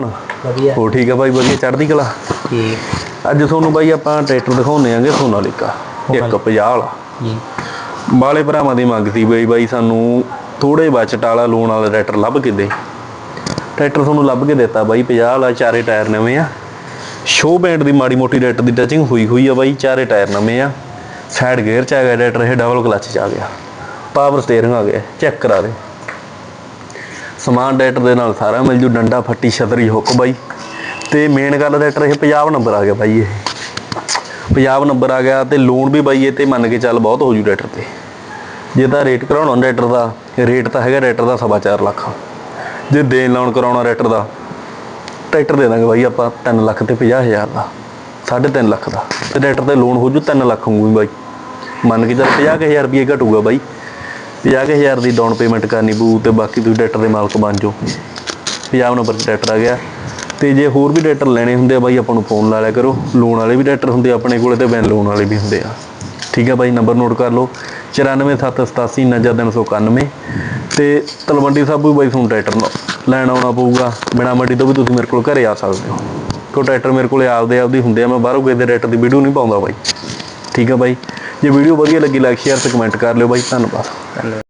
ਵਧੀਆ। ਹੋ ਠੀਕ ਆ ਬਾਈ ਵਧੀਆ? ਚੜ੍ਹਦੀ ਕਲਾ? ਠੀਕ। ਅੱਜ ਤੁਹਾਨੂੰ ਬਾਈ ਆਪਾਂ ਟਰੈਕਟਰ ਦਿਖਾਉਨੇ ਆਂਗੇ ਸੋਨਾਲੀਕਾ ਇੱਕ। 50 ਵਾਲਾ। ਜੀ। ਬਾਲੇ ਭਰਾਵਾਂ ਦੀ ਮੰਗ ਸੀ ਬਈ ਬਾਈ ਸਾਨੂੰ ਥੋੜੇ ਬਚਟ ਵਾਲਾ ਲੋਨ ਵਾਲਾ ਟਰੈਕਟਰ ਲੱਭ ਕੇ ਦੇ। ਟਰੈਕਟਰ ਤੁਹਾਨੂੰ ਲੱਭ ਕੇ ਦਿੱਤਾ ਬਾਈ 50 ਵਾਲਾ ਚਾਰੇ ਟਾਇਰ ਨਵੇਂ ਆ। ਸ਼ੋ ਬੈਂਡ ਦੀ ਮਾੜੀ ਮੋਟੀ ਟਰੈਕਟਰ ਦੀ ਟਚਿੰਗ ਹੋਈ ਹੋਈ ਆ ਬਾਈ ਚਾਰੇ ਟਾਇਰ ਨਵੇਂ ਆ। ਸਾਈਡ ਗੇਅਰ ਚ ਆ ਗਿਆ ਟਰੈਕਟਰ ਇਹ ਡਬਲ ਕਲਚ ਚ ਆ ਗਿਆ। ਪਾਵਰ ਸਟੀਅਰਿੰਗ ਆ ਗਿਆ ਚੈੱਕ ਕਰਾ ਦੇ। ਸਮਾਨ ਟਰੈਕਟਰ ਦੇ ਨਾਲ ਸਾਰਾ ਮਿਲ ਜੂ, ਡੰਡਾ ਫੱਟੀ, ਛਤਰੀ, ਹੁੱਕ ਬਾਈ। ਤੇ ਮੇਨ ਗੱਲ ਟਰੈਕਟਰ ਇਹ 50 ਨੰਬਰ ਆ ਗਿਆ ਬਾਈ ਇਹ। 50 ਨੰਬਰ ਆ ਗਿਆ ਤੇ ਲੋਨ ਵੀ ਬਾਈ ਇਹ ਤੇ ਮੰਨ ਕੇ ਚੱਲ ਬਹੁਤ ਹੋ ਜੂ ਟਰੈਕਟਰ ਤੇ। ਜੇ ਤਾਂ ਰੇਟ ਕਰਾਉਣਾ ਟਰੈਕਟਰ ਦਾ ਰੇਟ ਤਾਂ ਹੈਗਾ ਟਰੈਕਟਰ ਦਾ ਸਵਾ ਚਾਰ ਲੱਖ। ਜੇ ਦੇਣ ਲਾਉਣ ਕਰਾਉਣਾ ਟਰੈਕਟਰ ਦਾ, ਟਰੈਕਟਰ ਦੇ ਦਾਂਗੇ ਬਾਈ ਆਪਾਂ 3 ਲੱਖ ਤੇ 50000 ਦਾ 3.5 ਲੱਖ ਦਾ। ਤੇ ਟਰੈਕਟਰ ਤੇ ਲੋਨ ਹੋ ਜੂ 3 ਲੱਖ ਹੋਊਗੀ ਬਾਈ। ਮੰਨ ਕੇ ਚੱਲ 50000 ਰੁਪਏ ਘਟੂਗਾ ਬਾਈ। 50000 ਦੀ ਡਾਊਨ ਪੇਮੈਂਟ ਕਰਨੀ ਪਊ ਤੇ ਬਾਕੀ ਤੁਸੀਂ ਟਰੈਕਟਰ ਦੇ ਮਾਲਕ ਬਣ ਜਾਓ। 50 ਨੰਬਰ ਤੇ ਟਰੈਕਟਰ ਆ ਗਿਆ। ਤੇ ਜੇ ਹੋਰ ਵੀ ਟਰੈਕਟਰ ਲੈਣੇ ਹੁੰਦੇ ਆ ਬਾਈ, ਆਪਾਂ ਨੂੰ ਫੋਨ ਲਾ ਲਿਆ ਕਰੋ। ਲੋਨ ਵਾਲੇ ਵੀ ਟਰੈਕਟਰ ਹੁੰਦੇ ਆ ਆਪਣੇ ਕੋਲੇ ਤੇ ਬੈਨ ਲੋਨ ਵਾਲੇ ਵੀ ਹੁੰਦੇ ਆ। ਠੀਕ ਹੈ ਬਾਈ ਨੰਬਰ ਨੋਟ ਕਰ ਲਓ। 947889 ਤੇ ਤਲਵੰਡੀ ਸਾਬੂ ਬਾਈ ਤੁਹਾਨੂੰ ਟਰੈਕਟਰ ਲੈਣ ਆਉਣਾ ਪਊਗਾ। ਬਿਨਾ ਮੰਡੀ ਤੋਂ ਵੀ ਤੁਸੀਂ ਮੇਰੇ ਕੋਲ ਘਰੇ ਆ ਸਕਦੇ ਹੋ। ਕੋ ਟਰੈਕਟਰ ਮੇਰੇ ਕੋਲੇ ਆਪਦੇ ਆਪਦੀ ਹੁੰਦੇ ਆ। ਮੈਂ ਬਾਹਰੋਂ ਕਿਸੇ ਦੇ ਟਰੈਕਟਰ ਦੀ ਵੀਡੀਓ ਨਹੀਂ ਪਾਉਂਦਾ ਬਾਈ। ਠੀਕ ਹੈ ਬਾਈ। ਜੇ ਵੀਡੀਓ ਵਧੀਆ ਲੱਗੀ ਲਾਈਕ ਸ਼ੇਅਰ ਤੇ ਕਮੈਂਟ ਕਰ ਲਿਓ ਬਾਈ ਧੰਨਵਾਦ।